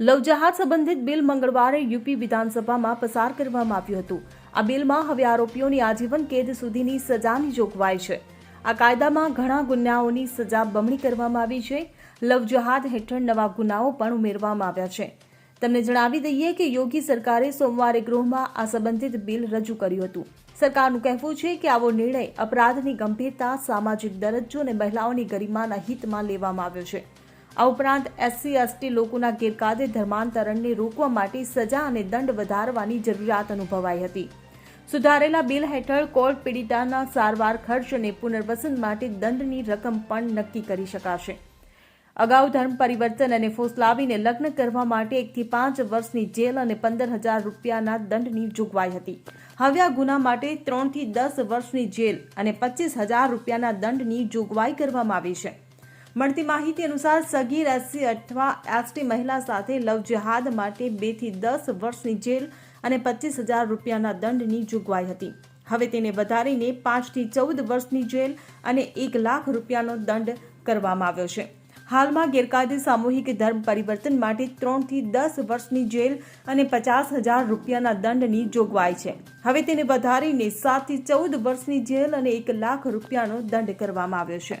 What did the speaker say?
લવજહાજ સંબંધિત બિલ મંગળવારે યુપી વિધાનસભામાં પસાર કરવામાં આવ્યું હતું. આ બિલમાં હવે આરોપીઓની આજીવન કેદ સુધીની સજાની જોગવાઈ છે. આ કાયદામાં ઘણા ગુનાઓની સજા બમણી કરવામાં આવી છે. લવજહાજ હેઠળ નવા ગુનાઓ પણ ઉમેરવામાં આવ્યા છે. તમને જણાવી દઈએ કે યોગી સરકારે સોમવારે ગૃહમાં આ સંબંધિત બિલ રજૂ કર્યું હતું. સરકારનું કહેવું છે કે આવો નિર્ણય અપરાધની ગંભીરતા, સામાજિક દરજ્જો અને મહિલાઓની ગરિમાના હિતમાં લેવામાં આવ્યો છે. આ ઉપરાંત એસસી એસટી લોકોના ગેરકાયદે ધર્માંતરણને રોકવા માટે સજા અને દંડ વધારવાની જરૂરિયાત અનુભવાઈ હતી. સુધારેલા બિલ હેઠળ કોર્ટ પીડિતાના સારવાર ખર્ચ અને પુનર્વસન માટે દંડની રકમ પણ નક્કી કરી શકાશે. અગાઉ ધર્મ પરિવર્તન અને ફોસલાવીને લગ્ન કરવા માટે એકથી પાંચ વર્ષની જેલ અને પંદર હજાર રૂપિયાના દંડની જોગવાઈ હતી. હવે આ ગુના માટે ત્રણથી દસ વર્ષની જેલ અને પચીસ હજાર રૂપિયાના દંડની જોગવાઈ કરવામાં આવી છે. મળતી માહિતી અનુસાર સગીર એસસી અથવા એસટી મહિલા સાથે લવ જેહાદ માટે બેથી દસ વર્ષની જેલ અને પચીસ હજાર રૂપિયાના દંડની જોગવાઈ હતી. હવે તેને વધારીને પાંચથી ચૌદ વર્ષની જેલ અને એક લાખ રૂપિયાનો દંડ કરવામાં આવ્યો છે. હાલમાં ગેરકાયદે સામૂહિક ધર્મ પરિવર્તન માટે ત્રણથી દસ વર્ષની જેલ અને પચાસ હજાર રૂપિયાના દંડની જોગવાઈ છે. હવે તેને વધારીને સાતથી ચૌદ વર્ષની જેલ અને એક લાખ રૂપિયાનો દંડ કરવામાં આવ્યો છે.